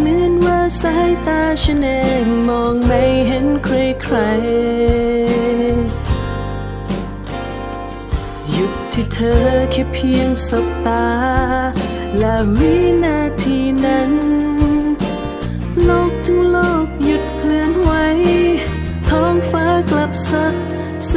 เหมือนว่าสายตาฉันเองมองไม่เห็นใครใครหยุดที่เธอแค่เพียงสบตา และวินาทีนั้น โลกทั้งโลกหยุดเคลื่อนไหวท้องฟ้ากลับสดใส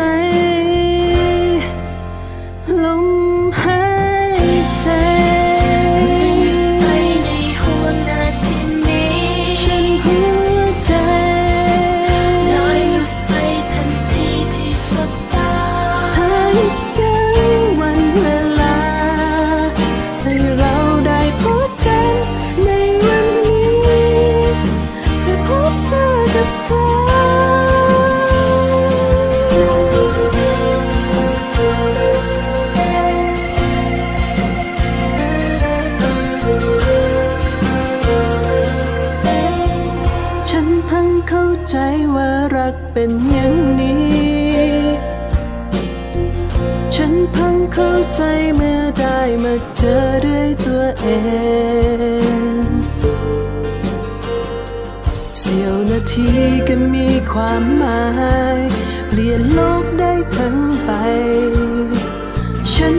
ฉันเพิ่งเข้าใจว่ารักเป็นอย่างนี้ ฉันเพิ่งเข้าใจเมื่อได้มาเจอด้วยตัวเอง เสี้ยวนาทีก็มีความหมาย เปลี่ยนโลกได้ทั้งไปฉัน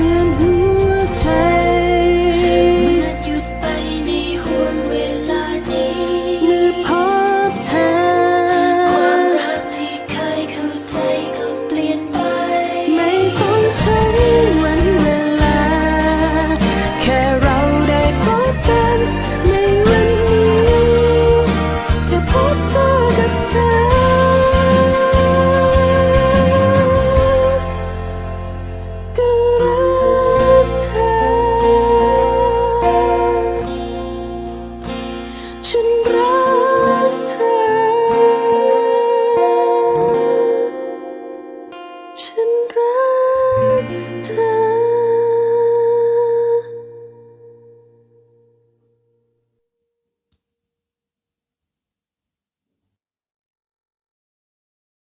man who